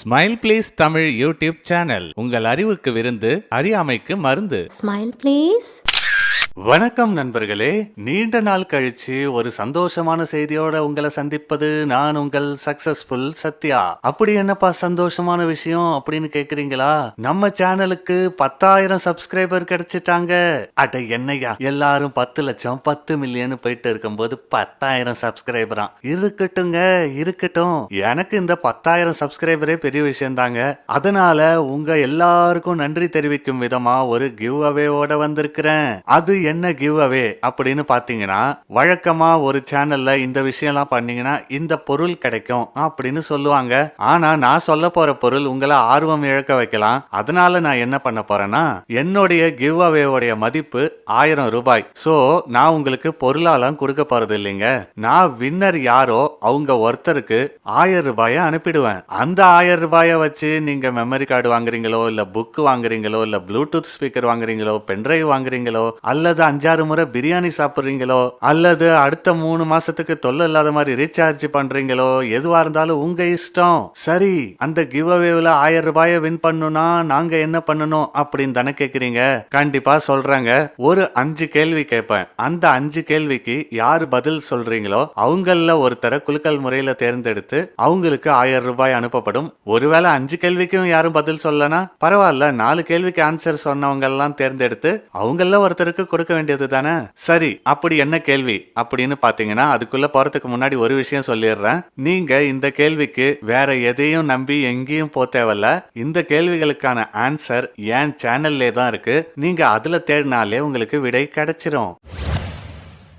Smile please Tamil YouTube channel. உங்கள் அறிவுக்கு விருந்து அறியாமைக்கு மருந்து. ஸ்மைல் ப்ளீஸ் வணக்கம் நண்பர்களே. நீண்ட நாள் கழிச்சு ஒரு சந்தோஷமான செய்தியோட உங்களை சந்திப்பது நான் உங்கள் சக்சஸ்ஃபுல் சத்யா. அப்படி என்னப்பா சந்தோஷமான விஷயம் அப்படின்னு கேக்குறீங்களா? நம்ம சேனலுக்கு பத்தாயிரம் சப்ஸ்கிரைபர் கிடைச்சிட்டாங்க. அட என்னையா எல்லாரும் பத்து லட்சம் பத்து மில்லியன் போயிட்டு இருக்கும்போது பத்தாயிரம் சப்ஸ்கிரைபரா இருக்கட்டுங்க இருக்கட்டும். எனக்கு இந்த பத்தாயிரம் சப்ஸ்கிரைபரே பெரிய விஷயம் தாங்க அதனால உங்க எல்லாருக்கும் நன்றி தெரிவிக்கும் விதமா ஒரு கிவ் அவேவோட வந்திருக்கிறேன். அது என்ன கிவ் அவே அப்படின்னு பார்த்தீங்கன்னா வழக்கமா ஒரு சேனல்ல இந்த விஷயம்லாம் பண்ணீங்கன்னா இந்த பொருள் கிடைக்கும் அப்படின்னு சொல்லுவாங்க. ஆனா நான் சொல்ல போற பொருள் உங்களை ஆர்வம் இழக்க வைக்கலாம். அதனால நான் என்ன பண்ண போறேன்னா என்னுடைய கிவ் அவேவுடைய மதிப்பு ஆயிரம் ரூபாய். சோ நான் உங்களுக்கு பொருளாலாம் கொடுக்க போறது இல்லைங்க. நான் வின்னர் யாரோ அவங்க ஒருத்தருக்கு ஆயிரம் ரூபாயை அனுப்பிடுவேன். அந்த ஆயிரம் ரூபாயை வச்சு நீங்க மெமரி கார்டு வாங்குறீங்களோ இல்ல புக் வாங்குறீங்களோ இல்ல ப்ளூடூத் ஸ்பீக்கர் வாங்குறீங்களோ பென்ட்ரைவ் வாங்குறீங்களோ அல்ல அல்லது அஞ்சாறு முறை பிரியாணி சாப்பிடுறீங்களோ அல்லது அடுத்த மூணு மாசத்துக்கு தொல்லை இல்லாத மாதிரி ரீசார்ஜ் பண்றீங்களோ எதுவா இருந்தாலும் உங்க இஷ்டம். சரி அந்த கிவ் அவேவில் ஆயிரம் ரூபாயை வின் பண்ணுனா நாங்க என்ன பண்ணணும் அப்படின்னு தானே கேக்குறீங்க? கண்டிப்பா சொல்றாங்க. ஒரு அஞ்சு கேள்வி கேட்பேன். அந்த அஞ்சு கேள்விக்கு யார் பதில் சொல்றீங்களோ அவங்கள ஒருத்தரை குலுக்கல் முறையில தேர்ந்தெடுத்து அவங்களுக்கு ஆயிரம் ரூபாய் அனுப்பப்படும். ஒருவேளை அஞ்சு கேள்விக்கும் யாரும் பதில் சொல்லனா பரவாயில்ல நாலு கேள்விக்கு ஆன்சர் சொன்னவங்க எல்லாம் தேர்ந்தெடுத்து அவங்கள ஒருத்தருக்கு கொடுக்க வேண்டியது தானே? சரி அப்படி என்ன கேள்வி? அப்படின்னு பாத்தீங்கன்னா அதுக்குள்ள போறதுக்கு முன்னாடி ஒரு விஷயம் சொல்லிடுறேன். நீங்க இந்த கேள்விக்கு வேற எதையும் நம்பி எங்கேயும் போ தேவையில்ல. இந்த கேள்விகளுக்கான ஆன்சர் என் சேனல்லே தான் இருக்கு. நீங்க அதுல தேடினாலே உங்களுக்கு விடை கிடைச்சிரும்.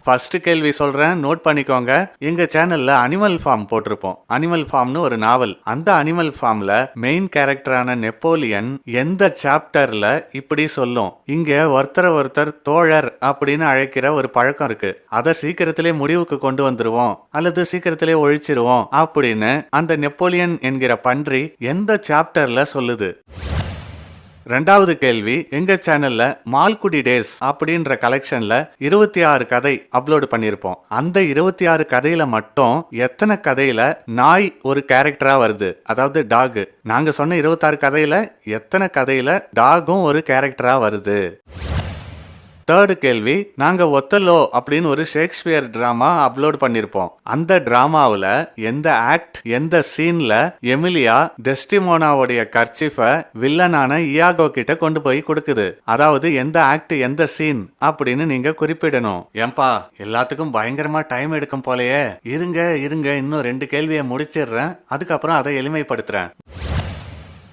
ஃபர்ஸ்ட் கேள்வி சொல்றேன் நோட் பண்ணிக்கோங்க. எங்க சேனல்ல அனிமல் ஃபார்ம் போட்டிருப்போம். அனிமல் ஃபார்ம்னு ஒரு நாவல் அந்த அனிமல் ஃபார்ம்ல மெயின் கேரக்டரான நெப்போலியன் எந்த சாப்டர்ல இப்படி சொல்லும்? இங்க ஒருத்தரை ஒருத்தர் தோழர் அப்படின்னு அழைக்கிற ஒரு பழக்கம் இருக்கு. அதை சீக்கிரத்திலே முடிவுக்கு கொண்டு வந்துருவோம். அல்லது சீக்கிரத்திலே ஒழிச்சிருவோம் அப்படின்னு அந்த நெப்போலியன் என்கிற பன்றி எந்த சாப்டர்ல சொல்லுது? ரெண்டாவது கேள்வி எங்க சேனல்ல மால்குடி டேஸ் அப்படின்ற கலெக்ஷன்ல இருபத்தி ஆறு கதை அப்லோடு பண்ணியிருப்போம். அந்த இருபத்தி ஆறு கதையில மட்டும் எத்தனை கதையில நாய் ஒரு கேரக்டரா வருது? அதாவது டாக் நாங்க சொன்ன இருபத்தாறு கதையில எத்தனை கதையில டாகும் ஒரு கேரக்டரா வருது? தேர்டு கேள்வி நாங்க ஒத்தலோ அப்படின்னு ஒரு ஷேக்ஸ்பியர் டிராமா அப்லோட் பண்ணிருப்போம். அந்த டிராமாவுல எந்த ஆக்ட் எந்த சீன்ல எமிலியா டெஸ்டிமோனாவுடைய கர்ச்சிஃப வில்லனான இயாகோ கிட்ட கொண்டு போய் கொடுக்குது. அதாவது எந்த ஆக்ட் எந்த சீன் அப்படின்னு நீங்க குறிப்பிடணும். ஏன்பா எல்லாத்துக்கும் பயங்கரமா டைம் எடுக்கும் போலயே. இருங்க இருங்க இன்னும் ரெண்டு கேள்வியை முடிச்சிடுறேன். அதுக்கப்புறம் அதை எளிமைப்படுத்துறேன்.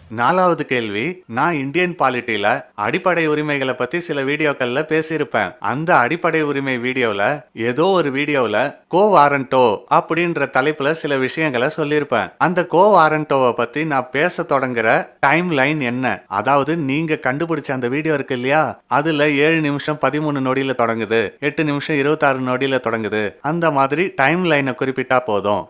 நாலாவது கேள்வி நான் இந்தியன் பாலிட்டியில அடிப்படை உரிமைகளை பத்தி சில வீடியோக்கள்ல பேசியிருப்பேன். அந்த அடிப்படை உரிமை வீடியோல ஏதோ ஒரு வீடியோல கோ வாரண்டோ அப்படின்ற தலைப்புல சில விஷயங்களை சொல்லியிருப்பேன். அந்த கோ வாரண்டோவை பத்தி நான் பேச தொடங்குற டைம் லைன் என்ன? அதாவது நீங்க கண்டுபிடிச்ச அந்த வீடியோ இருக்கு இல்லையா? அதுல ஏழு நிமிஷம் பதிமூணு நொடியில தொடங்குது எட்டு நிமிஷம் இருபத்தாறு நொடியில தொடங்குது. அந்த மாதிரி டைம் லைனை குறிப்பிட்டா போதும்.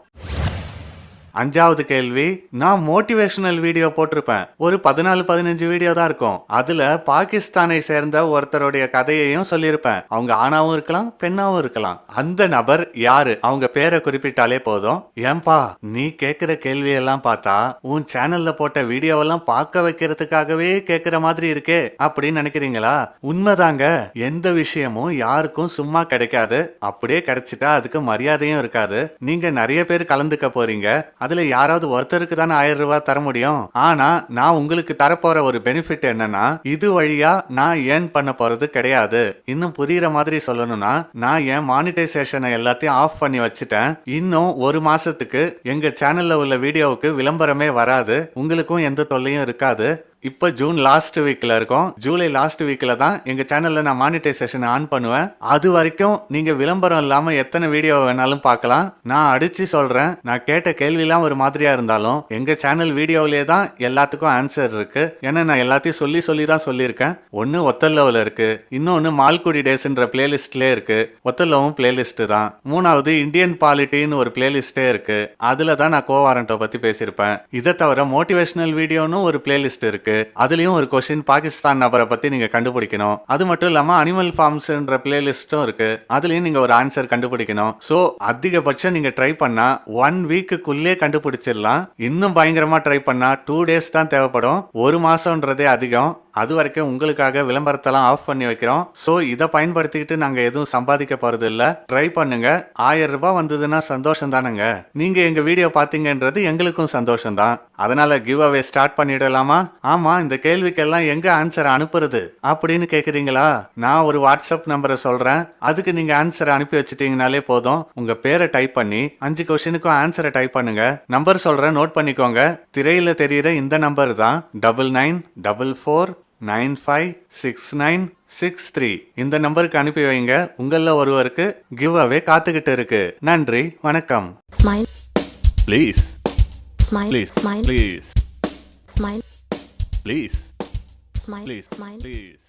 அஞ்சாவது கேள்வி நான் மோட்டிவேஷனல் வீடியோ போட்டிருப்பேன். ஒரு பதினாலு பதினஞ்சு வீடியோ தான் இருக்கும். அதுல பாகிஸ்தானை சேர்ந்த ஒருத்தருடைய கதையையும் சொல்லியிருப்பேன். அவங்க ஆணாவும் இருக்கலாம் பெண்ணாவும் இருக்கலாம். அந்த நபர் யாரு? அவங்க பேரை குறிப்பிட்டாலே போதும். ஏன்பா நீ கேட்கிற கேள்வியெல்லாம் பார்த்தா உன் சேனல்ல போட்ட வீடியோவெல்லாம் பார்க்க வைக்கிறதுக்காகவே கேட்கிற மாதிரி இருக்கே அப்படின்னு நினைக்கிறீங்களா? உண்மைதாங்க. எந்த விஷயமும் யாருக்கும் சும்மா கிடைக்காது. அப்படியே கிடைச்சிட்டா அதுக்கு மரியாதையும் இருக்காது. நீங்க நிறைய பேர் கலந்துக்க போறீங்க. அதுல யாராவது ஒருத்தருக்கு தானே ஆயிரம் ரூபாய் தர முடியும். ஆனா நான் உங்களுக்கு தரப்போற ஒரு பெனிஃபிட் என்னன்னா இது வழியா நான் ஏர்ன் பண்ண போறது கிடையாது. இன்னும் புரியுற மாதிரி சொல்லணும்னா நான் என் மானிட்டைசேஷனை எல்லாத்தையும் ஆஃப் பண்ணி வச்சுட்டேன். இன்னும் ஒரு மாசத்துக்கு எங்க சேனல்ல உள்ள வீடியோவுக்கு விளம்பரமே வராது. உங்களுக்கும் எந்த தொல்லையும் இருக்காது. இப்போ ஜூன் லாஸ்ட் வீக்ல இருக்கோம். ஜூலை லாஸ்ட் வீக்ல தான் எங்க சேனல்ல நான் மானிட்டைசேஷன் ஆன் பண்ணுவேன். அது வரைக்கும் நீங்க விளம்பரம் இல்லாம எத்தனை வீடியோ வேணாலும் பார்க்கலாம். நான் அடிச்சு சொல்றேன். நான் கேட்ட கேள்விலாம் ஒரு மாதிரியா இருந்தாலும் எங்க சேனல் வீடியோவிலே தான் எல்லாத்துக்கும் ஆன்சர் இருக்கு. ஏன்னா நான் எல்லாத்தையும் சொல்லி சொல்லி தான் சொல்லியிருக்கேன். ஒன்னு ஒத்தல்லோவில் இருக்கு. இன்னொன்னு மால்குடி டேஸ்ன்ற பிளேலிஸ்ட்லேயே இருக்கு. ஒத்தல்லோவும் பிளேலிஸ்ட் தான். மூணாவது இந்தியன் பாலிட்டின்னு ஒரு பிளேலிஸ்டே இருக்கு. அதுல தான் நான் கோவாரண்டோ பத்தி பேசியிருப்பேன். இதை தவிர மோட்டிவேஷனல் வீடியோன்னு ஒரு பிளேலிஸ்ட் இருக்குது இருக்கு. அதுலயும் ஒரு கொஸ்டின் பாகிஸ்தான் நபரை பத்தி நீங்க கண்டுபிடிக்கணும். அது மட்டும் இல்லாம அனிமல் ஃபார்ம்ஸ்ன்ற பிளேலிஸ்டும் இருக்கு. அதுலயும் நீங்க ஒரு ஆன்சர் கண்டுபிடிக்கணும். சோ அதிகபட்சம் நீங்க ட்ரை பண்ணா ஒன் வீக்குக்குள்ளே கண்டுபிடிச்சிடலாம். இன்னும் பயங்கரமா ட்ரை பண்ணா டூ டேஸ் தான் தேவைப்படும். ஒரு மாசம்ன்றதே அதிகம். அது வரைக்கும் உங்களுக்காக விளம்பரத்தெல்லாம் ஆஃப் பண்ணி வைக்கிறோம். ஸோ இதை பயன்படுத்திக்கிட்டு நாங்கள் எதுவும் சம்பாதிக்க போகிறது இல்லை ட்ரை பண்ணுங்க. ஆயிரம் ரூபாய் வந்ததுன்னா சந்தோஷம் தானுங்க. நீங்க எங்க வீடியோ பாத்தீங்கன்றது எங்களுக்கும் சந்தோஷம் தான். அதனால கிவ் அவே ஸ்டார்ட் பண்ணிடலாமா? ஆமா இந்த கேள்விக்கெல்லாம் எங்க ஆன்சர் அனுப்புறது? அப்படின்னு கேக்குறீங்களா? நான் ஒரு வாட்ஸ்அப் நம்பரை சொல்றேன். அதுக்கு நீங்க ஆன்சர் அனுப்பி வச்சுட்டீங்கனாலே போதும். உங்க பேரை டைப் பண்ணி அஞ்சு கொஸ்டினுக்கும் ஆன்சரை டைப் பண்ணுங்க. நம்பர் சொல்றேன் நோட் பண்ணிக்கோங்க. திரையில தெரியுற இந்த நம்பர் தான் double nine double four nine five six nine six three. இந்த நம்பருக்கு அனுப்பி வைங்க. உங்கள ஒருவருக்கு கிவ் அவே காத்துக்கிட்டு இருக்கு. நன்றி வணக்கம். Smile, please smile, please smile, please smile, please smile, please smile. Please